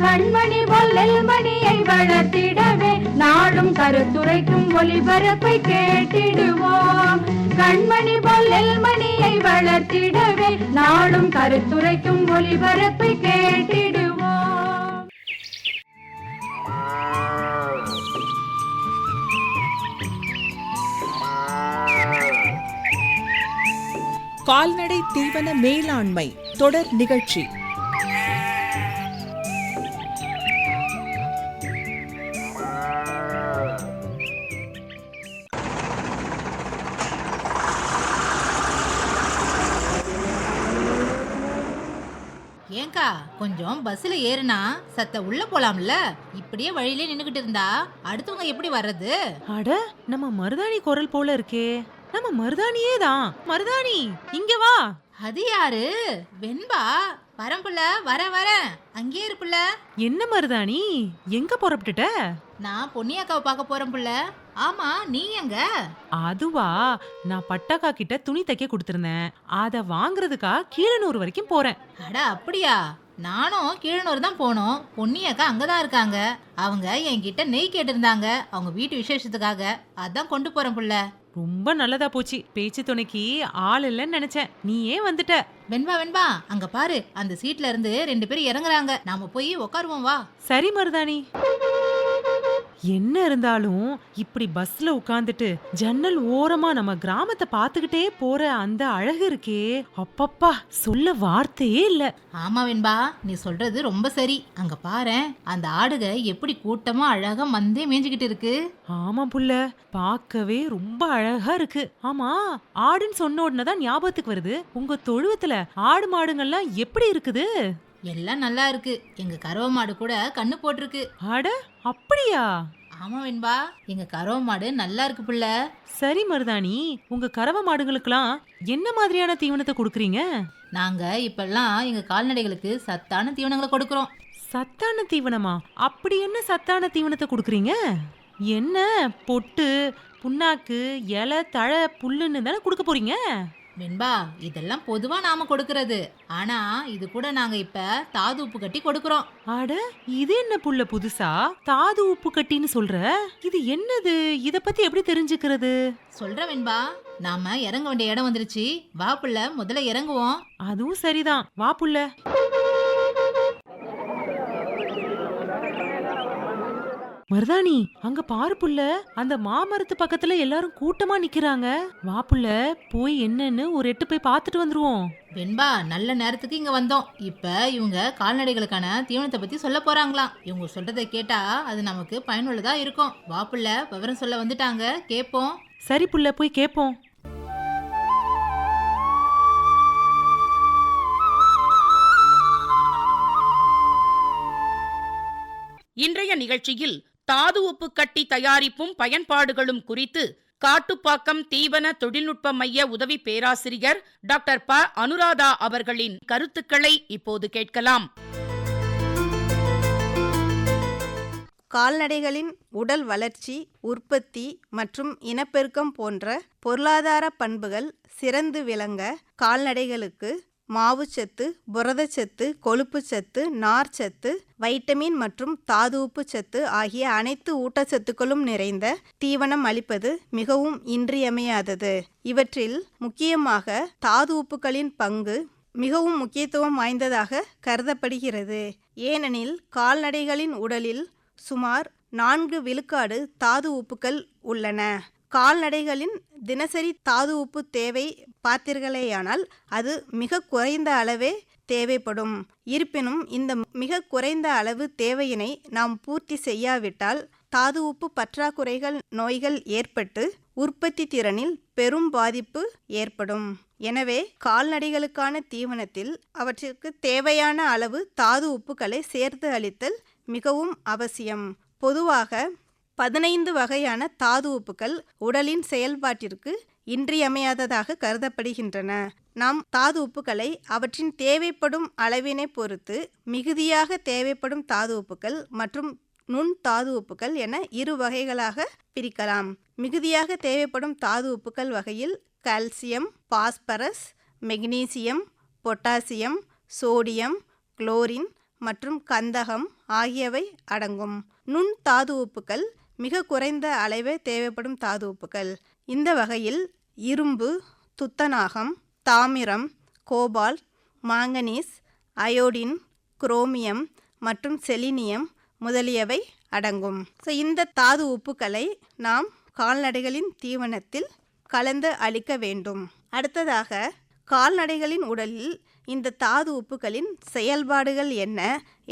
கண்மணி பொல்லல் மணியை வளர்த்திடவே நாடும் கருத்துரைக்கும் ஒளிபரப்பை கேட்டிடுவோம். கண்மணி பொல்லல் மணியை வளர்த்திடவே நாடும் கருத்துரைக்கும் ஒளிபரப்பை கேட்டிடுவோம். கால்நடை தீவன மேலாண்மை தொடர் நிகழ்ச்சி. ஏங்கா கொஞ்சம் பஸ்ல ஏறுனா சத்த உள்ள போலாம்ல? இப்படியே வழியிலே நின்னுகிட்டு இருந்தா அடுத்தவங்க எப்படி வர்றது? அட நம்ம மருதாணி குரல் போல இருக்கே. நம்ம மருதாணியே தான். மருதாணி இங்க வா. அது யாரு? வெண்பா வரம்புல வர வர அங்கேயே இருப்புல என்ன மருதாணி? எங்க புறப்பட்டுட்ட நான் பொன்னியாக்காவை பார்க்க போறேன் புள்ள. ஆமா நீ எங்க? அதுவா நான் பட்டாக்கா கிட்ட துணி தைக்க கொடுத்திருந்தேன். அத வாங்குறதுக்கா கீழனூர் வரைக்கும் போறேன். அட அப்படியா? நானும் கீழனூர் தான் போனோம். பொன்னியாக்கா அங்கதான் இருக்காங்க. அவங்க என்கிட்ட நெய் கேட்டிருந்தாங்க. அவங்க வீட்டு விசேஷத்துக்காக. அதான் கொண்டு போறேன் புள்ள. ரொம்ப நல்லதா போச்சு. பேச்சு துணைக்கு ஆள் இல்லைன்னு நினைச்சேன். நீ ஏன் வந்துட்ட. வெண்பா வெண்பா அங்க பாரு. அந்த சீட்ல இருந்து ரெண்டு பேரும் இறங்குறாங்க. நாம போய் உட்காருவோம் வா. சரி மருதாணி. என்ன இருந்தாலும் இப்படி பஸ்ல உட்காந்துட்டு ஜன்னல் ஓரமா நம்ம கிராமத்தை பார்த்துக்கிட்டே போற அந்த அழகு இருக்கே. அப்பப்பா சொல்ல வார்த்தையே இல்ல. ஆமா வெண்பா நீ சொல்றது ரொம்ப சரி. அங்க பாரேன் அந்த ஆடுக எப்படி கூட்டமா அழகா மந்தே மேய்ஞ்சுக்கிட்டு இருக்கு. ஆமா புள்ள பார்க்கவே ரொம்ப அழகா இருக்கு. ஆமா ஆடுன்னு சொன்ன உடனே தான் ஞாபகத்துக்கு வருது. உங்க தொழுவத்துல ஆடு மாடுங்கள்லாம் எப்படி இருக்குது? எல்லாம் நல்லா இருக்கு. எங்க கறவை மாடு கூட கண்ணு போட்டிருக்கு. அட அப்படியா? ஆமா வெண்பா எங்க கறவை மாடு நல்லா இருக்கு புள்ள. சரி மருதாணி உங்க கறவை மாடுகளுக்கெல்லாம் என்ன மாதிரியான தீவனத்தை கொடுக்குறீங்க? நாங்க இப்பெல்லாம் எங்க கால்நடைகளுக்கு சத்தான தீவனங்களை கொடுக்கறோம். சத்தான தீவனமா? அப்படி என்ன சத்தான தீவனத்தை கொடுக்குறீங்க? என்ன பொட்டு புண்ணாக்கு இலை தழை புல்லுன்னு தானே கொடுக்க போறீங்க? வெண்பா இதெல்லாம் பொதுவா நாம கொடுக்கறது. ஆனா இது கூட நாங்க இப்ப தாது உப்பு கட்டி கொடுக்கறோம். அட இது என்ன புள்ள புதுசா? தாது உப்பு கட்டின்னு சொல்ற? இது என்னது? இத பத்தி எப்படி தெரிஞ்சுக்கிறது? சொல்ற வெண்பா நாம இறங்க வேண்டிய இடம் வந்துருச்சு. வா புள்ள முதல்ல இறங்குவோம். அதுவும் சரிதான். வா புள்ள. மருதாணி அங்க பாரு புள்ள. அந்த மாமரத்து பக்கத்துல எல்லாரும் கூட்டமா நிக்கிறாங்க. வா புள்ள போய் என்னன்னு ஒரு எட்டு போய் பார்த்துட்டு வந்துருவோம். வெண்பா நல்ல நேரத்துக்கு இங்க வந்தோம். இப்ப இவங்க கால்நடைகளுக்கான தீவனத்தை பத்தி சொல்ல போறாங்களாம். இவங்க சொல்றதை கேட்டா அது நமக்கு பயனுள்ளதா இருக்கும். வா புள்ள விவரம் சொல்ல வந்துட்டாங்க. கேப்போம். சரி புள்ள போய் கேப்போம். இன்றைய நிகழ்ச்சியில் தாது உப்பு கட்டி தயாரிப்பும் பயன்பாடுகளும் குறித்து காட்டுப்பாக்கம் தீவன தொழில்நுட்ப மைய உதவி பேராசிரியர் டாக்டர் ப. அனுராதா அவர்களின் கருத்துக்களை இப்போது கேட்கலாம். கால்நடைகளின் உடல் வளர்ச்சி உற்பத்தி மற்றும் இனப்பெருக்கம் போன்ற பொருளாதார பண்புகள் சிறந்து விளங்க கால்நடைகளுக்கு மாவுச்சத்து புரதச்சத்து கொழுப்புச்சத்து நார்ச்சத்து வைட்டமின் மற்றும் தாதுவுப்பு சத்து ஆகிய அனைத்து ஊட்டச்சத்துக்களும் நிறைந்த தீவனம் அளிப்பது மிகவும் இன்றியமையாதது. இவற்றில் முக்கியமாக தாது உப்புகளின் பங்கு மிகவும் முக்கியத்துவம் வாய்ந்ததாக கருதப்படுகிறது. ஏனெனில் கால்நடைகளின் உடலில் சுமார் நான்கு விழுக்காடு தாது உப்புக்கள் உள்ளன. கால்நடைகளின் தினசரி தாது உப்பு தேவை பார்த்தீர்களேயானால் அது மிக குறைந்த அளவே தேவைப்படும். இருப்பினும் இந்த மிக குறைந்த அளவு தேவையினை நாம் பூர்த்தி செய்யாவிட்டால் தாது உப்பு பற்றாக்குறைகள் நோய்கள் ஏற்பட்டு உற்பத்தி திறனில் பெரும் பாதிப்பு ஏற்படும். எனவே கால்நடைகளுக்கான தீவனத்தில் அவற்றிற்கு தேவையான அளவு தாது உப்புகளை சேர்த்து அளித்தல் மிகவும் அவசியம். பொதுவாக பதினைந்து வகையான தாது உப்புக்கள் உடலின் செயல்பாட்டிற்கு இன்றியமையாததாக கருதப்படுகின்றன. நாம் தாது உப்புக்களை அவற்றின் தேவைப்படும் அளவினை பொறுத்து மிகுதியாக தேவைப்படும் தாது உப்புக்கள் மற்றும் நுண் தாது உப்புக்கள் என இரு வகைகளாக பிரிக்கலாம். மிகுதியாக தேவைப்படும் தாது உப்புக்கள் வகையில் calcium phosphorus magnesium potassium sodium chlorine மற்றும் கந்தகம் ஆகியவை அடங்கும். நுண் தாது உப்புக்கள் மிக குறைந்த அளவே தேவைப்படும் தாது உப்புக்கள். இந்த வகையில் இரும்பு துத்தநாகம் தாமிரம் கோபால்ட் மாங்கனீஸ் அயோடின் குரோமியம் மற்றும் செலினியம் முதலியவை அடங்கும். ஸோ இந்த தாது உப்புக்களை நாம் கால்நடைகளின் தீவனத்தில் கலந்து அளிக்க வேண்டும். அடுத்ததாக கால்நடைகளின் உடலில் இந்த தாது உப்புகளின் செயல்பாடுகள் என்ன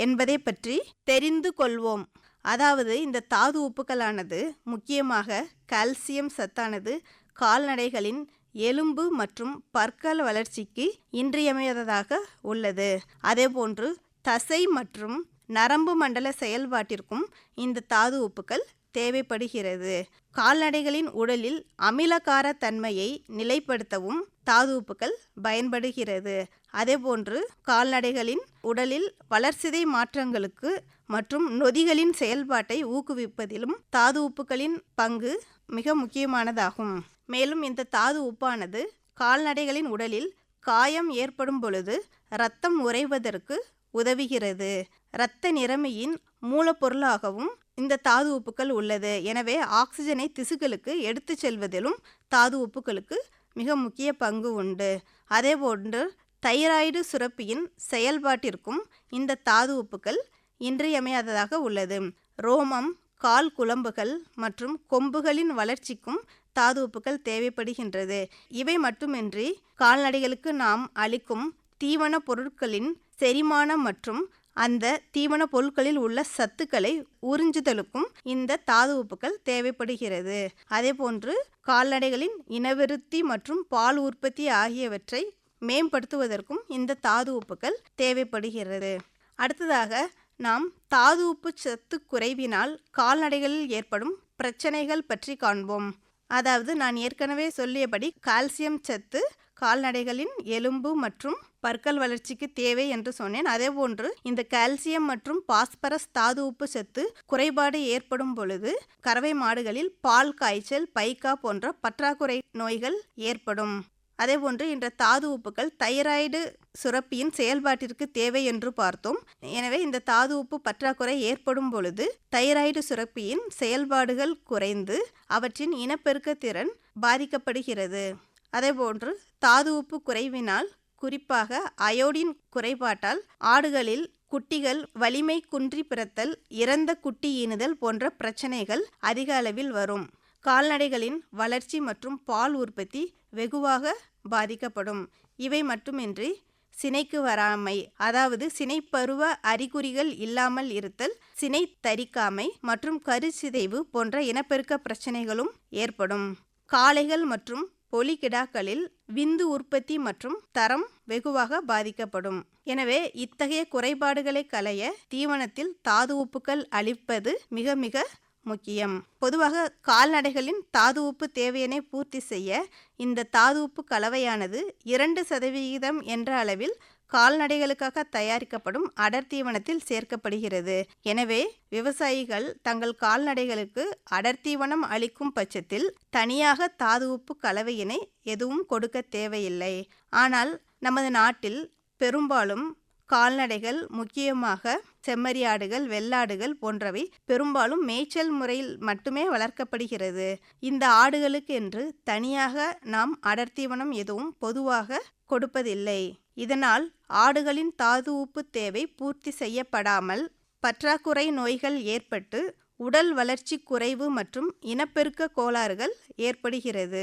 என்பதை பற்றி தெரிந்து கொள்வோம். அதாவது இந்த தாது உப்புக்களானது முக்கியமாக கால்சியம் சத்தானது கால்நடைகளின் எலும்பு மற்றும் பற்கள் வளர்ச்சிக்கு இன்றியமையாததாக உள்ளது. அதேபோன்று தசை மற்றும் நரம்பு மண்டல செயல்பாட்டிற்கும் இந்த தாது உப்புக்கள் தேவைப்படுகிறது. கால்நடைகளின் உடலில் அமிலகார தன்மையை நிலைப்படுத்தவும் தாது உப்புக்கள் பயன்படுகிறது. அதேபோன்று கால்நடைகளின் உடலில் வளர்சிதை மாற்றங்களுக்கு மற்றும் நொதிகளின் செயல்பாட்டை ஊக்குவிப்பதிலும் தாது உப்புக்களின் பங்கு மிக முக்கியமானதாகும். மேலும் இந்த தாது உப்பானது கால்நடைகளின் உடலில் காயம் ஏற்படும் பொழுது இரத்தம் உறைவதற்கு உதவுகிறது. இரத்த நிறமையின் மூலப்பொருளாகவும் இந்த தாது உப்புக்கள் உள்ளது. எனவே ஆக்சிஜனை திசுக்களுக்கு எடுத்து செல்வதிலும் தாது உப்புக்களுக்கு மிக முக்கிய பங்கு உண்டு. அதேபோன்று தைராய்டு சுரப்பியின் செயல்பாட்டிற்கும் இந்த தாது உப்புக்கள் இன்றியமையாததாக உள்ளது. ரோமம் கால் குழம்புகள் மற்றும் கொம்புகளின் வளர்ச்சிக்கும் தாது உப்புக்கள் தேவைப்படுகின்றது. இவை மட்டுமின்றி கால்நடைகளுக்கு நாம் அளிக்கும் தீவன பொருட்களின் செரிமானம் மற்றும் அந்த தீவன பொருட்களில் உள்ள சத்துக்களை உறிஞ்சுதலுக்கும் இந்த தாது உப்புக்கள் தேவைப்படுகிறது. அதேபோன்று கால்நடைகளின் இனவிருத்தி மற்றும் பால் உற்பத்தி ஆகியவற்றை மேம்படுத்துவதற்கும் இந்த தாது உப்புக்கள் தேவைப்படுகிறது. அடுத்ததாக நாம் தாது உப்பு சத்து குறைவினால் கால்நடைகளில் ஏற்படும் பிரச்சனைகள் பற்றி காண்போம். அதாவது நான் ஏற்கனவே சொல்லியபடி கால்சியம் சத்து கால்நடைகளின் எலும்பு மற்றும் பற்கள் வளர்ச்சிக்கு தேவை என்று சொன்னேன். அதே போன்று இந்த கால்சியம் மற்றும் பாஸ்பரஸ் தாது உப்பு சத்து குறைபாடு ஏற்படும் பொழுது கறவை மாடுகளில் பால் காய்ச்சல் பைக்கா போன்ற பற்றாக்குறை நோய்கள் ஏற்படும். அதேபோன்று இந்த தாது உப்புக்கள் தைராய்டு சுரப்பியின் செயல்பாட்டிற்கு தேவை என்று பார்த்தோம். எனவே இந்த தாது உப்பு பற்றாக்குறை ஏற்படும் பொழுது தைராய்டு சுரப்பியின் செயல்பாடுகள் குறைந்து அவற்றின் இனப்பெருக்க திறன் பாதிக்கப்படுகிறது. அதேபோன்று தாது உப்பு குறைவினால் குறிப்பாக அயோடின் குறைபாட்டால் ஆடுகளில் குட்டிகள் வலிமை குன்றி பிறத்தல் இறந்த குட்டி ஈனுதல் போன்ற பிரச்சனைகள் அதிக அளவில் வரும். கால்நடைகளின் வளர்ச்சி மற்றும் பால் உற்பத்தி வெகுவாக பாதிக்கப்படும். இவை மட்டுமின்றி சினைக்கு வராமை அதாவது சினைப்பருவ அறிகுறிகள் இல்லாமல் இருத்தல் சினை தரிக்காமை மற்றும் கருச்சிதைவு போன்ற இனப்பெருக்க பிரச்சனைகளும் ஏற்படும். காளைகள் மற்றும் பொலிகிடாக்களில் விந்து உற்பத்தி மற்றும் தரம் வெகுவாக பாதிக்கப்படும். எனவே இத்தகைய குறைபாடுகளை களைய தீவனத்தில் தாது உப்புக்கள் அளிப்பது மிக மிக முக்கியம். பொதுவாக கால்நடைகளின் தாது உப்பு தேவையினை பூர்த்தி செய்ய இந்த தாது உப்பு கலவையானது இரண்டு சதவிகிதம் என்ற அளவில் கால்நடைகளுக்காக தயாரிக்கப்படும் அடர் தீவனத்தில் சேர்க்கப்படுகிறது. எனவே விவசாயிகள் தங்கள் கால்நடைகளுக்கு அடர்த்தீவனம் அளிக்கும் பட்சத்தில் தனியாக தாது உப்பு கலவையினை எதுவும் கொடுக்க தேவையில்லை. ஆனால் நமது நாட்டில் பெரும்பாலும் கால்நடைகள் முக்கியமாக செம்மறியாடுகள் வெள்ளாடுகள் போன்றவை பெரும்பாலும் மேய்ச்சல் முறையில் மட்டுமே வளர்க்கப்படுகிறது. இந்த ஆடுகளுக்கு என்று தனியாக நாம் அடர்த்தீவனம் எதுவும் பொதுவாக கொடுப்பதில்லை. இதனால் ஆடுகளின் தாது உப்பு தேவை பூர்த்தி செய்யப்படாமல் பற்றாக்குறை நோய்கள் ஏற்பட்டு உடல் வளர்ச்சி குறைவு மற்றும் இனப்பெருக்க கோளாறுகள் ஏற்படுகிறது.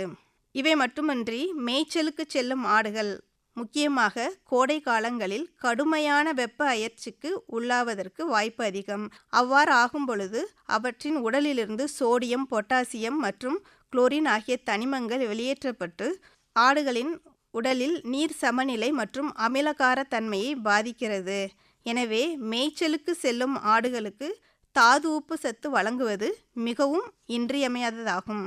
இவை மட்டுமன்றி மேய்ச்சலுக்கு செல்லும் ஆடுகள் முக்கியமாக கோடை காலங்களில் கடுமையான வெப்ப அயற்சிக்கு உள்ளாவதற்கு வாய்ப்பு அதிகம். அவ்வாறு ஆகும் பொழுது அவற்றின் உடலிலிருந்து சோடியம் பொட்டாசியம் மற்றும் குளோரின் ஆகிய தனிமங்கள் வெளியேற்றப்பட்டு ஆடுகளின் உடலில் நீர் சமநிலை மற்றும் அமிலகார தன்மையை பாதிக்கிறது. எனவே மேய்ச்சலுக்கு செல்லும் ஆடுகளுக்கு தாது உப்பு சத்து வழங்குவது மிகவும் இன்றியமையாததாகும்.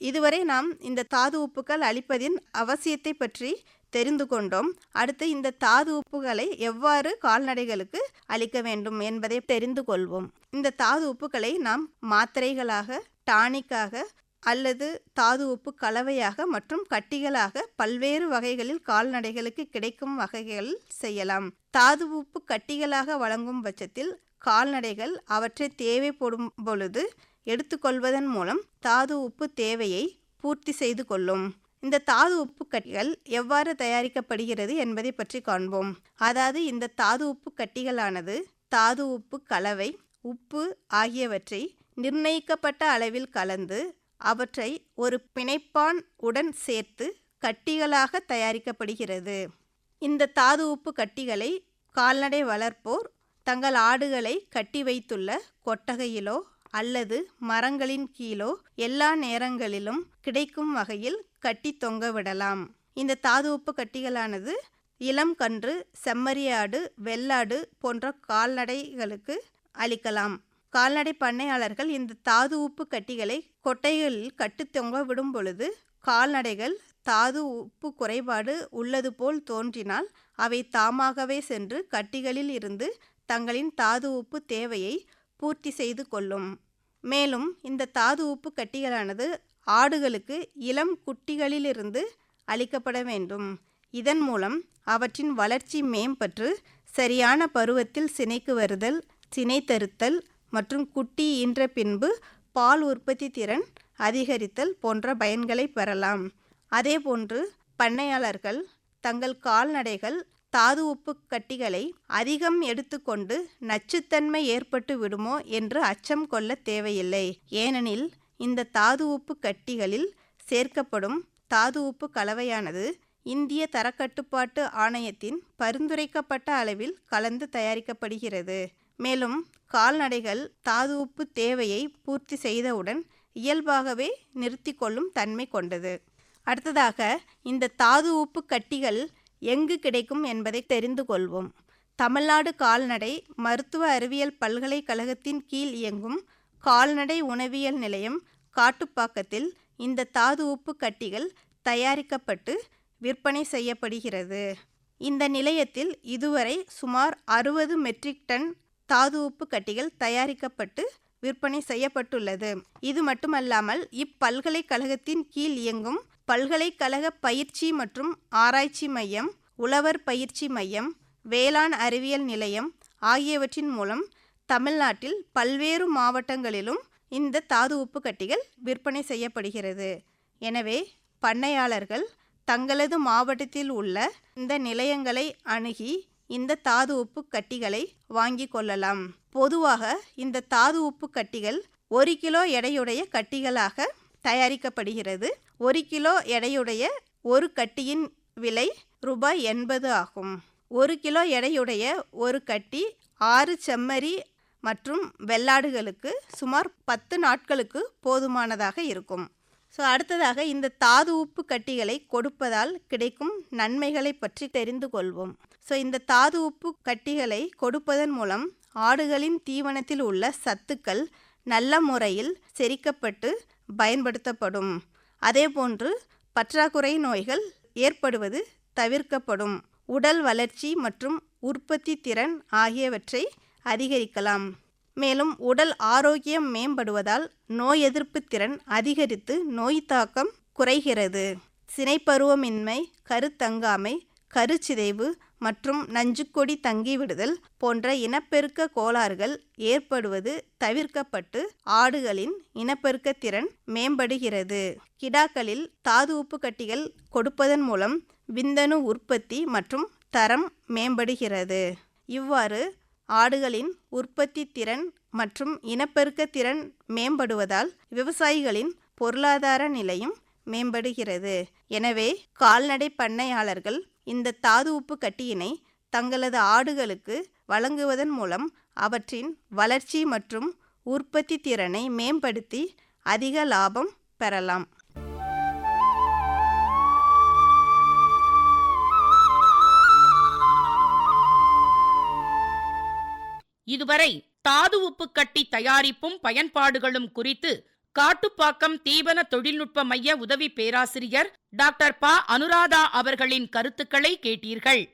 இதுவரை நாம் இந்த தாது உப்புக்கள் அளிப்பதின் அவசியத்தை பற்றி தெரிந்து கொண்டோம். அடுத்து இந்த தாது உப்புகளை எவ்வாறு கால்நடைகளுக்கு அளிக்க வேண்டும் என்பதை தெரிந்து கொள்வோம். இந்த தாது உப்புகளை நாம் மாத்திரைகளாக டானிக்காக அல்லது தாது உப்பு கலவையாக மற்றும் கட்டிகளாக பல்வேறு வகைகளில் கால்நடைகளுக்கு கிடைக்கும் வகைகள் செய்யலாம். தாது உப்பு கட்டிகளாக வழங்கும் பட்சத்தில் கால்நடைகள் அவற்றை தேவைப்படும் பொழுது எடுத்துக்கொள்வதன் மூலம் தாது உப்பு தேவையை பூர்த்தி செய்து கொள்ளும். இந்த தாது உப்பு கட்டிகள் எவ்வாறு தயாரிக்கப்படுகிறது என்பதை பற்றி காண்போம். அதாவது இந்த தாது உப்பு கட்டிகளானது தாது உப்பு கலவை உப்பு ஆகியவற்றை நிர்ணயிக்கப்பட்ட அளவில் கலந்து அவற்றை ஒரு பிணைப்பான் உடன் சேர்த்து கட்டிகளாக தயாரிக்கப்படுகிறது. இந்த தாது உப்பு கட்டிகளை கால்நடை வளர்ப்போர் தங்கள் ஆடுகளை கட்டி வைத்துள்ள கொட்டகையிலோ அல்லது மரங்களின் கீழோ எல்லா நேரங்களிலும் கிடைக்கும் வகையில் கட்டி தொங்க விடலாம். இந்த தாது உப்பு கட்டிகளானது இளம் கன்று செம்மறியாடு வெள்ளாடு போன்ற கால்நடைகளுக்கு அளிக்கலாம். கால்நடை பண்ணையாளர்கள் இந்த தாது உப்பு கட்டிகளை கொட்டைகளில் கட்டி தொங்க விடும் பொழுது கால்நடைகள் தாது உப்பு குறைபாடு உள்ளது போல் தோன்றினால் அவை தாமாகவே சென்று கட்டிகளில் இருந்து தங்களின் தாது உப்பு தேவையை பூர்த்தி செய்து கொள்ளும். மேலும் இந்த தாது உப்பு கட்டிகளானது ஆடுகளுக்கு இளம் குட்டிகளிலிருந்து அளிக்கப்பட வேண்டும். இதன் மூலம் அவற்றின் வளர்ச்சி மேம்பட்டு சரியான பருவத்தில் சினைக்கு வருதல் சினை தருத்தல் மற்றும் குட்டி ஈன்ற பின்பு பால் உற்பத்தி திறன் அதிகரித்தல் போன்ற பயன்களை பெறலாம். அதேபோன்று பண்ணையாளர்கள் தங்கள் கால்நடைகள் தாது உப்பு கட்டிகளை அதிகம் எடுத்துக்கொண்டு நச்சுத்தன்மை ஏற்பட்டு விடுமோ என்று அச்சம் கொள்ள தேவையில்லை. ஏனெனில் இந்த தாது உப்பு கட்டிகளில் சேர்க்கப்படும் தாது உப்பு கலவையானது இந்திய தரக்கட்டுப்பாட்டு ஆணையத்தின் பரிந்துரைக்கப்பட்ட அளவில் கலந்து தயாரிக்கப்படுகிறது. மேலும் கால்நடைகள் தாது உப்பு தேவையை பூர்த்தி செய்தவுடன் இயல்பாகவே நிறுத்தி கொள்ளும் தன்மை கொண்டது. அடுத்ததாக இந்த தாது உப்பு கட்டிகள் எங்கு கிடைக்கும் என்பதை தெரிந்து கொள்வோம். தமிழ்நாடு கால்நடை மருத்துவ அறிவியல் பல்கலைக்கழகத்தின் கீழ் இயங்கும் கால்நடை உணவியல் நிலையம் காட்டுப்பாக்கத்தில் இந்த தாது உப்பு கட்டிகள் தயாரிக்கப்பட்டு விற்பனை செய்யப்படுகிறது. இந்த நிலையத்தில் இதுவரை சுமார் அறுபது மெட்ரிக் டன் தாது உப்பு கட்டிகள் தயாரிக்கப்பட்டு விற்பனை செய்யப்பட்டுள்ளது. இது மட்டுமல்லாமல் இப்பல்கலைக்கழகத்தின் கீழ் இயங்கும் பல்கலைக்கழக பயிற்சி மற்றும் ஆராய்ச்சி மையம் உழவர் பயிற்சி மையம் வேளாண் அறிவியல் நிலையம் ஆகியவற்றின் மூலம் தமிழ்நாட்டில் பல்வேறு மாவட்டங்களிலும் இந்த தாது உப்பு கட்டிகள் விற்பனை செய்யப்படுகிறது. எனவே பண்ணையாளர்கள் தங்களது மாவட்டத்தில் உள்ள இந்த நிலையங்களை அணுகி இந்த தாது உப்பு கட்டிகளை வாங்கி கொள்ளலாம். பொதுவாக இந்த தாது உப்பு கட்டிகள் ஒரு கிலோ எடையுடைய கட்டிகளாக தயாரிக்கப்படுகிறது. ஒரு கிலோ எடையுடைய ஒரு கட்டியின் விலை ரூபாய் எண்பது ஆகும். ஒரு கிலோ எடையுடைய ஒரு கட்டி ஆறு செம்மறி மற்றும் வெள்ளாடுகளுக்கு சுமார் பத்து நாட்களுக்கு போதுமானதாக இருக்கும். ஸோ அடுத்ததாக இந்த தாது உப்பு கட்டிகளை கொடுப்பதால் கிடைக்கும் நன்மைகளை பற்றி தெரிந்து கொள்வோம். ஸோ இந்த தாது உப்பு கட்டிகளை கொடுப்பதன் மூலம் ஆடுகளின் தீவனத்தில் உள்ள சத்துக்கள் நல்ல முறையில் செரிக்கப்பட்டு பயன்படுத்தப்படும். அதேபோன்று பற்றாக்குறை நோய்கள் ஏற்படுவது தவிர்க்கப்படும். உடல் வளர்ச்சி மற்றும் உற்பத்தி திறன் ஆகியவற்றை அதிகரிக்கலாம். மேலும் உடல் ஆரோக்கியம் மேம்படுவதால் நோய் எதிர்ப்பு திறன் அதிகரித்து நோய் தாக்கம் குறைகிறது. சினைப்பருவமின்மை கருத்தங்காமை கருச்சிதைவு மற்றும் நஞ்சுக்கொடி தங்கிவிடுதல் போன்ற இனப்பெருக்க கோளாறுகள் ஏற்படுவது தவிர்க்கப்பட்டு ஆடுகளின் இனப்பெருக்க திறன் மேம்படுகிறது. கிடாக்களில் தாது உப்பு கட்டிகள் கொடுப்பதன் மூலம் விந்தணு உற்பத்தி மற்றும் தரம் மேம்படுகிறது. இவ்வாறு ஆடுகளின் உற்பத்தி திறன் மற்றும் இனப்பெருக்க திறன் மேம்படுவதால் விவசாயிகளின் பொருளாதார நிலையும் மேம்படுகிறது. எனவே கால்நடை பண்ணையாளர்கள் இந்த தாது உப்பு கட்டியினை தங்களது ஆடுகளுக்கு வழங்குவதன் மூலம் அவற்றின் வளர்ச்சி மற்றும் உற்பத்தி திறனை மேம்படுத்தி அதிக லாபம் பெறலாம். இதுவரை தாது உப்பு கட்டி தயாரிப்பும் பயன்பாடுகளும் குறித்து காட்டுப்பாக்கம் தீவன தொழில்நுட்ப மைய உதவி பேராசிரியர் டாக்டர் ப. அனுராதா அவர்களின் கருத்துக்களை கேட்டீர்கள்.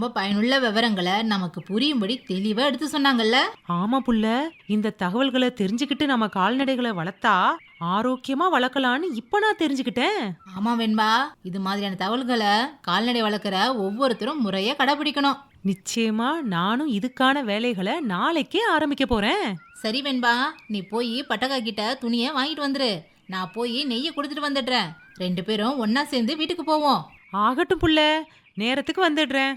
ரொம்ப பயனுள்ள விவரங்களை நமக்கு புரியும்படி தெளிவா எடுத்து சொன்னாங்கல்ல? ஆமா புள்ள. இந்த தகவல்களை தெரிஞ்சுக்கிட்டு நம்ம கால்நடைகளை வளர்த்தா ஆரோக்கியமா வளர்க்கலான்னு இப்ப நான் தெரிஞ்சுக்கிட்டேன். ஆமா வெண்பா. இது மாதிரியான தகவல்களை கால்நடை வளர்க்குற ஒவ்வொருத்தரும் முறையா கடைபிடிக்கணும். நிச்சயமா நானும் இதுக்கான வேலைகளை நாளைக்கே ஆரம்பிக்க போறேன். சரி வெண்பா நீ போய் பட்டக்கா கிட்ட துணியை வாங்கிட்டு வந்துரு. நான் போய் நெய்யை கொடுத்துட்டு வந்துடுறேன். ரெண்டு பேரும் ஒண்ணா சேர்ந்து வீட்டுக்கு போவோம். ஆகட்டும் புள்ள. நேரத்துக்கு வந்துடுறேன்.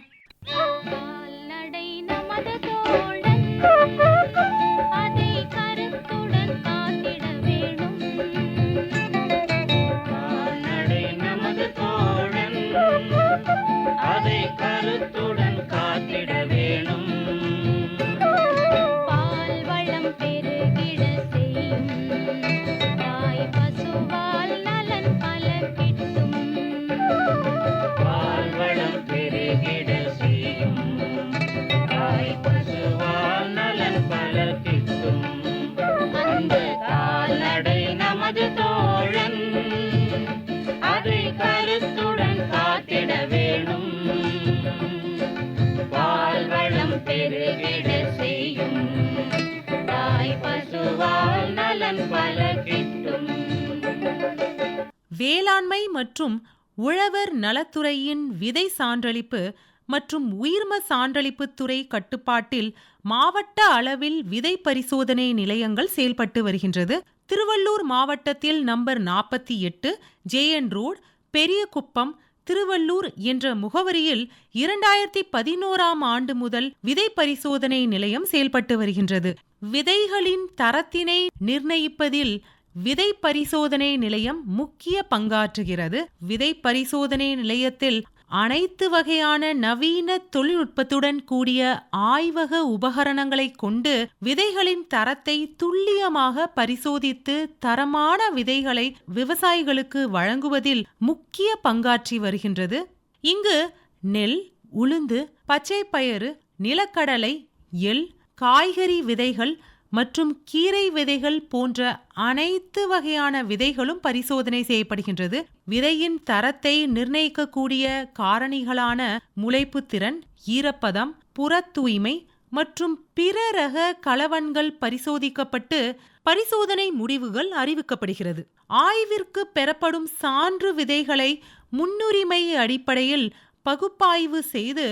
வேளாண்மை மற்றும் உழவர் நலத்துறையின் விதை சான்றளிப்பு மற்றும் உயிர்ம சான்றளிப்பு துறை கட்டுப்பாட்டில் மாவட்ட அளவில் விதை பரிசோதனை நிலையங்கள் செயல்பட்டு வருகின்றது. திருவள்ளூர் மாவட்டத்தில் நம்பர் நாற்பத்தி எட்டு ஜேஎன் ரோடு பெரியகுப்பம் திருவள்ளூர் என்ற முகவரியில் இரண்டாயிரத்தி பதினோராம் ஆண்டு முதல் விதை பரிசோதனை நிலையம் செயல்பட்டு வருகின்றது. விதைகளின் தரத்தினை நிர்ணயிப்பதில் விதை பரிசோதனை நிலையம் முக்கிய பங்காற்றுகிறது. விதை பரிசோதனை நிலையத்தில் அனைத்து வகையான நவீன தொழில்நுட்பத்துடன் கூடிய ஆய்வக உபகரணங்களை கொண்டு விதைகளின் தரத்தை துல்லியமாக பரிசோதித்து தரமான விதைகளை விவசாயிகளுக்கு வழங்குவதில் முக்கிய பங்காற்றி வருகின்றது. இங்கு நெல் உளுந்து பச்சை பயறு நிலக்கடலை எள் காய்கறி விதைகள் மற்றும் கீரை விதைகள் போன்ற அனைத்து வகையான விதைகளும் பரிசோதனை செய்யப்படுகின்றது. விதையின் தரத்தை நிர்ணயிக்கக்கூடிய காரணிகளான முளைப்பு திறன் ஈரப்பதம் புற தூய்மை மற்றும் பிற ரக கலவன்கள் பரிசோதிக்கப்பட்டு பரிசோதனை முடிவுகள் அறிவிக்கப்படுகிறது. ஆய்விற்கு பெறப்படும் சான்று விதைகளை முன்னுரிமை அடிப்படையில் பகுப்பாய்வு செய்து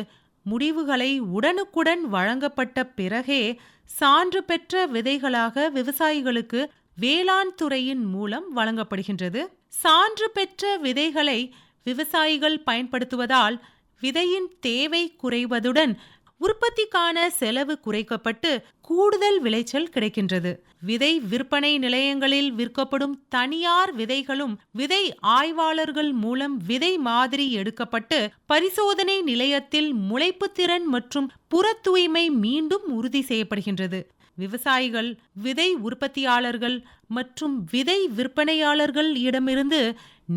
முடிவுகளை உடனுக்குடன் வழங்கப்பட்ட பிறகே சான்று பெற்ற விதைகளாக விவசாயிகளுக்கு வேளாண் துறையின் மூலம் வழங்கப்படுகின்றது. சான்று பெற்ற விதைகளை விவசாயிகள் பயன்படுத்துவதால் விதையின் தேவை குறைவதுடன் உற்பத்திக்கான செலவு குறைக்கப்பட்டு கூடுதல் விளைச்சல் கிடைக்கின்றது. விதை விற்பனை நிலையங்களில் விற்கப்படும் தனியார் விதைகளும் விதை ஆய்வாளர்கள் மூலம் விதை மாதிரி எடுக்கப்பட்டு பரிசோதனை நிலையத்தில் முளைப்பு திறன் மற்றும் புற தூய்மை மீண்டும் உறுதி செய்யப்படுகின்றது. விவசாயிகள் விதை உற்பத்தியாளர்கள் மற்றும் விதை விற்பனையாளர்கள் இடமிருந்து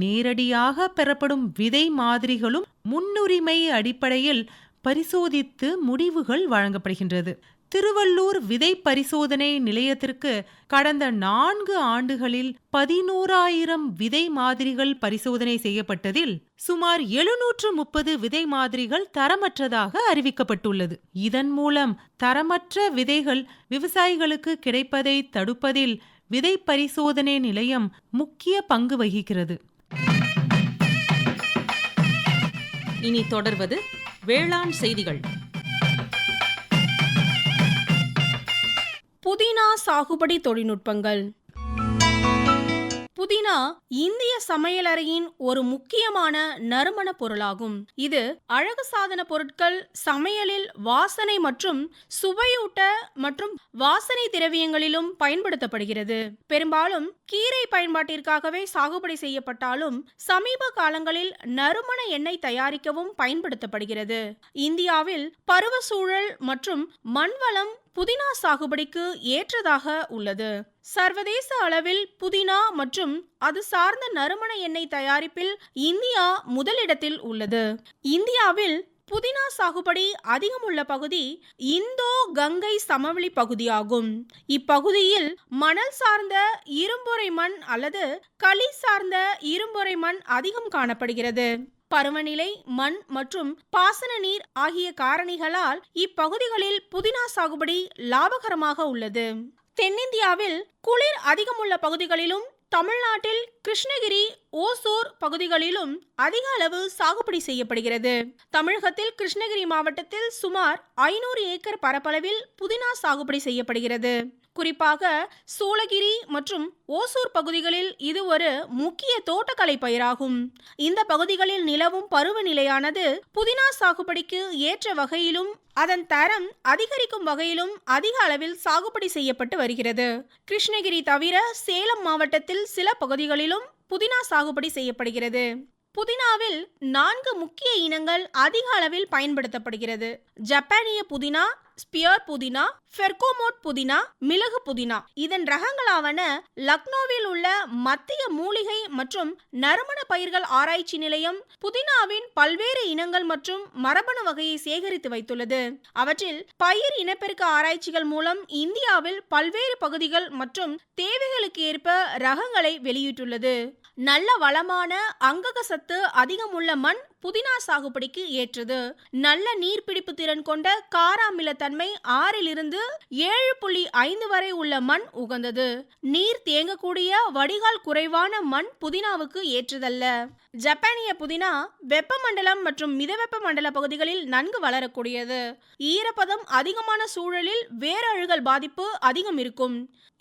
நேரடியாக பெறப்படும் விதை மாதிரிகளும் முன்னுரிமை அடிப்படையில் பரிசோதித்து முடிவுகள் வழங்கப்படுகின்றது. திருவள்ளூர் விதை பரிசோதனை நிலையத்திற்கு கடந்த நான்கு ஆண்டுகளில் பதினோராயிரம் விதை மாதிரிகள் பரிசோதனை செய்யப்பட்டதில் சுமார் எழுநூற்று முப்பது விதை மாதிரிகள் தரமற்றதாக அறிவிக்கப்பட்டுள்ளது. இதன் மூலம் தரமற்ற விதைகள் விவசாயிகளுக்கு கிடைப்பதை தடுப்பதில் விதை பரிசோதனை நிலையம் முக்கிய பங்கு வகிக்கிறது. இனி தொடர்வது வேளாண் செய்திகள். புதினா சாகுபடி தொழில்நுட்பங்கள். புதினா இந்திய சமையலறையின் ஒரு முக்கியமான நறுமண பொருளாகும். இது அழகு சாதன பொருட்கள் சமையலில் வாசனை மற்றும் சுவையூட்ட மற்றும் வாசனை திரவியங்களிலும் பயன்படுத்தப்படுகிறது. பெரும்பாலும் கீரை பயன்பாட்டிற்காகவே சாகுபடி செய்யப்பட்டாலும் சமீப காலங்களில் நறுமண எண்ணெய் தயாரிக்கவும் பயன்படுத்தப்படுகிறது. இந்தியாவில் பருவ சூழல் மற்றும் மண்வளம் புதினா சாகுபடிக்கு ஏற்றதாக உள்ளது. சர்வதேச அளவில் புதினா மற்றும் அது சார்ந்த நறுமண எண்ணெய் தயாரிப்பில் இந்தியா முதலிடத்தில் உள்ளது. இந்தியாவில் புதினா சாகுபடி அதிகம் உள்ள பகுதி இந்தோ கங்கை சமவெளி பகுதியாகும். இப்பகுதியில் மணல் சார்ந்த இரும்பொறை மண் அல்லது களி சார்ந்த இரும்பொறை மண் அதிகம் காணப்படுகிறது. பருவநிலை மண் மற்றும் பாசன நீர் ஆகிய காரணிகளால் இப்பகுதிகளில் புதினா சாகுபடி லாபகரமாக உள்ளது. தென்னிந்தியாவில் குளிர் அதிகமுள்ள பகுதிகளிலும் தமிழ்நாட்டில் கிருஷ்ணகிரி ஓசூர் பகுதிகளிலும் அதிக அளவு சாகுபடி செய்யப்படுகிறது. தமிழகத்தில் கிருஷ்ணகிரி மாவட்டத்தில் சுமார் ஐநூறு ஏக்கர் பரப்பளவில் புதினா சாகுபடி செய்யப்படுகிறது. குறிப்பாக சூளகிரி மற்றும் ஓசூர் பகுதிகளில் இது ஒரு முக்கிய தோட்டக்கலை பயிராகும். இந்த பகுதிகளில் நிலவும் பருவநிலையானது புதினா சாகுபடிக்கு ஏற்ற வகையிலும் அதன் தரம் அதிகரிக்கும் வகையிலும் அதிக அளவில் சாகுபடி செய்யப்பட்டு வருகிறது. கிருஷ்ணகிரி தவிர சேலம் மாவட்டத்தில் சில பகுதிகளிலும் புதினா சாகுபடி செய்யப்படுகிறது. புதினாவில் நான்கு முக்கிய இனங்கள் அதிக அளவில் பயன்படுத்தப்படுகிறது. ஜப்பானிய புதினா ஸ்பியர் புதினா ஃபெர்கோமோட் புதினா மிளகு புதினா. இதன் ரகங்களாவன லக்னோவில் உள்ள மத்திய மூலிகை மற்றும் நறுமண பயிர்கள் ஆராய்ச்சி நிலையம் புதினாவின் பல்வேறு இனங்கள் மற்றும் மரபணு வகையை சேகரித்து வைத்துள்ளது. அவற்றில் பயிர் இனப்பெருக்க ஆராய்ச்சிகள் மூலம் இந்தியாவில் பல்வேறு பகுதிகள் மற்றும் தேவைகளுக்கு ஏற்ப ரகங்களை வெளியிட்டுள்ளது. நல்ல வளமான அங்கக சத்து அதிகமுள்ள மண் புதினா சாகுபடிக்கு ஏற்றது. நல்ல நீர்பிடிப்பு திறன் கொண்ட காராமிலத்தன்மை ஆறிலிருந்து ஏழு புள்ளி ஐந்து வரை உள்ள மண் உகந்தது. நீர் தேங்கக்கூடிய வடிகால் குறைவான மண் புதினாவுக்கு ஏற்றதல்ல. ஜப்பானிய புதினா வெப்பமண்டலம் மற்றும் மிதவெப்ப மண்டல பகுதிகளில் நன்கு வளரக்கூடியது. ஈரப்பதம் அதிகமான சூழலில் வேரழுகல் பாதிப்பு அதிகம் இருக்கும்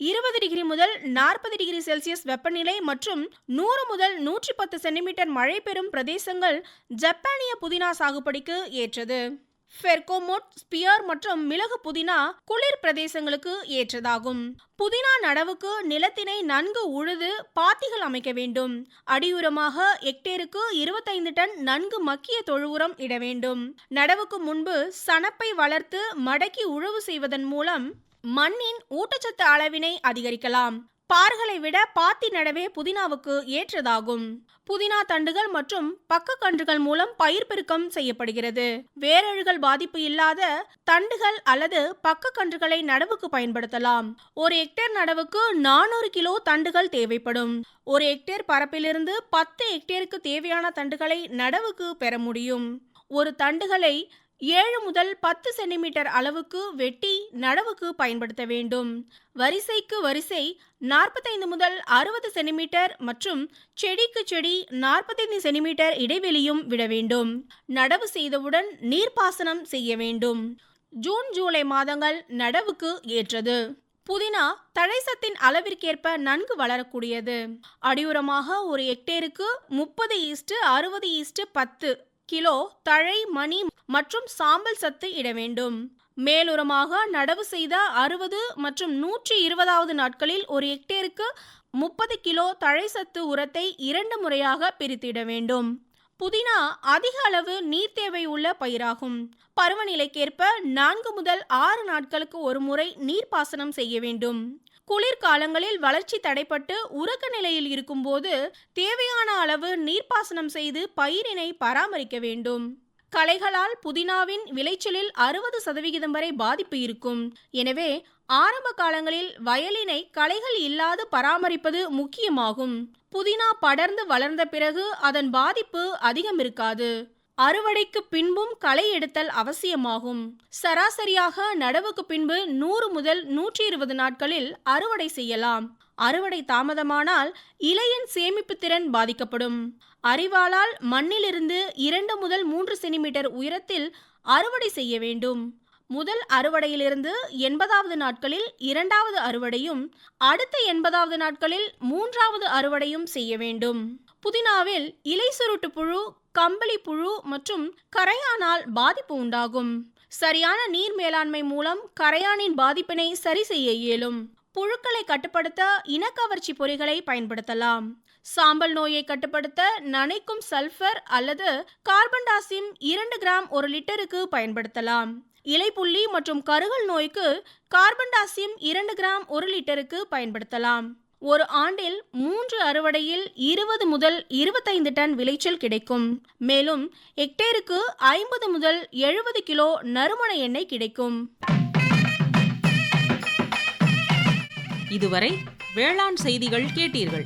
இருபது டிகிரி முதல் நாற்பது டிகிரி செல்சியஸ் வெப்பநிலை மற்றும் நூறு முதல் நூற்றி பத்து சென்டிமீட்டர் மழை பெறும் பிரதேசங்கள் ஜப்பானிய புதினா சாகுபடிக்கு ஏற்றது. ஃபெர்கோமோட் ஸ்பியர் மற்றும் மிளகு புதினா குளிர் பிரதேசங்களுக்கு ஏற்றதாகும். புதினா நடவுக்கு நிலத்தினை நன்கு உழுது பாத்திகள் அமைக்க வேண்டும். அடியுரமாக ஹெக்டேருக்கு இருபத்தைந்து டன் நன்கு மக்கிய தொழு உரம் இட வேண்டும் நடவுக்கு முன்பு சணப்பை வளர்த்து மடக்கி உழவு செய்வதன் மூலம் மண்ணின் ஊட்டச்சத்து அளவினை அதிகரிக்கலாம். பார்களை விட பாத்தி நடவே புதினாவுக்கு ஏற்றதாகும். புதினா தண்டுகள் மற்றும் பக்க கன்றுகள் மூலம் பயிர் பெருக்கம் செய்யப்படுகிறது. வேரழுகள் பாதிப்பு இல்லாத தண்டுகள் அல்லது பக்க கன்றுகளை நடவுக்கு பயன்படுத்தலாம். ஒரு ஹெக்டேர் நடவுக்கு நானூறு கிலோ தண்டுகள் தேவைப்படும். ஒரு ஹெக்டேர் பரப்பிலிருந்து பத்து ஹெக்டேருக்கு தேவையான தண்டுகளை நடவுக்கு பெற முடியும். ஒரு தண்டுகளை ஏழு முதல் பத்து சென்டிமீட்டர் அளவுக்கு வெட்டி நடவுக்கு பயன்படுத்த வேண்டும். வரிசைக்கு வரிசை நாற்பத்தைந்து முதல் அறுபது சென்டிமீட்டர் மற்றும் செடிக்கு செடி நாற்பத்தைந்து சென்டிமீட்டர் இடைவெளியும் விட வேண்டும். நடவு செய்தவுடன் நீர்ப்பாசனம் செய்ய வேண்டும். ஜூன் ஜூலை மாதங்கள் நடவுக்கு ஏற்றது. புதினா தழைசத்தின் அளவிற்கேற்ப நன்கு வளரக்கூடியது. அடியுரமாக ஒரு ஹெக்டேருக்கு முப்பது ஈஸ்ட் அறுபது ஈஸ்ட் பத்து கிலோ தழை மணி மற்றும் சாம்பல் சத்து இட வேண்டும். மேலுரமாக நடவு செய்த அறுபது மற்றும் நூற்றி இருபதாவது நாட்களில் ஒரு ஹெக்டேருக்கு முப்பது கிலோ தழை சத்து உரத்தை இரண்டு முறையாக பிரித்திட வேண்டும். புதினா அதிக அளவு நீர் தேவை உள்ள பயிராகும். பருவநிலைக்கேற்ப நான்கு முதல் ஆறு நாட்களுக்கு ஒரு முறை நீர்ப்பாசனம் செய்ய வேண்டும். குளிர்காலங்களில் வளர்ச்சி தடைப்பட்டு உறக்க நிலையில் இருக்கும்போது தேவையான அளவு நீர்ப்பாசனம் செய்து பயிரினை பராமரிக்க வேண்டும். களைகளால் புதினாவின் விளைச்சலில் அறுபது சதவிகிதம் வரை பாதிப்பு இருக்கும். எனவே ஆரம்ப காலங்களில் வயலினை களைகள் இல்லாது பராமரிப்பது முக்கியமாகும். புதினா படர்ந்து வளர்ந்த பிறகு அதன் பாதிப்பு அதிகம் இருக்காது. அறுவடைக்கு பின்பும் களை எடுத்தல் அவசியமாகும். சராசரியாக நடவுக்கு பின்பு நூறு முதல் நூற்றி இருபது நாட்களில் அறுவடை செய்யலாம். அறுவடை தாமதமானால் இலையின் சேமிப்பு திறன் பாதிக்கப்படும். அறிவாளால் மண்ணிலிருந்து இரண்டு முதல் மூன்று சென்டிமீட்டர் உயரத்தில் அறுவடை செய்ய வேண்டும். முதல் அறுவடையிலிருந்து எண்பதாவது நாட்களில் இரண்டாவது அறுவடையும் அடுத்த எண்பதாவது நாட்களில் மூன்றாவது அறுவடையும் செய்ய வேண்டும். புதினாவில் இலை சுருட்டு புழு கம்பளி புழு மற்றும் கரையானால் பாதிப்பு உண்டாகும். சரியான நீர் மேலாண்மை மூலம் கரையானின் பாதிப்பினை சரி செய்ய இயலும். புழுக்களை கட்டுப்படுத்த இனக்கவர்ச்சி பொறிகளை பயன்படுத்தலாம். சாம்பல் நோயை கட்டுப்படுத்த நனைக்கும் சல்ஃபர் அல்லது கார்பன் டாசியம் இரண்டு கிராம் ஒரு லிட்டருக்கு பயன்படுத்தலாம். இலைப்புள்ளி மற்றும் கருகல் நோய்க்கு கார்பன் டாசியம் இரண்டு கிராம் ஒரு லிட்டருக்கு பயன்படுத்தலாம். ஒரு ஆண்டில் மூன்று அறுவடையில் இருபது முதல் இருபத்தைந்து டன் விளைச்சல் கிடைக்கும். மேலும் ஹெக்டேருக்கு ஐம்பது முதல் எழுபது கிலோ நறுமண எண்ணெய் கிடைக்கும். இதுவரை வேளாண் செய்திகள் கேட்டீர்கள்.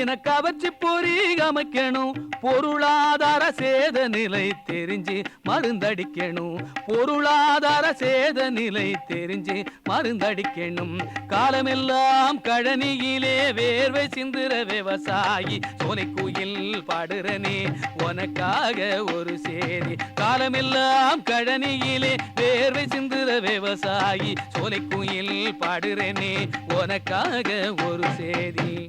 பொறி இன கவர்ச்சி பொறி அமைக்கணும். பொருளாதார சேத நிலை தெரிஞ்சு மருந்தடிக்கணும். பொருளாதார சேத நிலை தெரிஞ்சு மருந்தடிக்கணும். காலமெல்லாம் கழனியிலே வேர்வை சிந்துற விவசாயி சோனை குயில் பாடுறனே உனக்காக ஒரு சேரி காலமெல்லாம் கழனியிலே வேர்வை சிந்துற விவசாயி சோலை குயில் பாடுறனே உனக்காக ஒரு சேதி.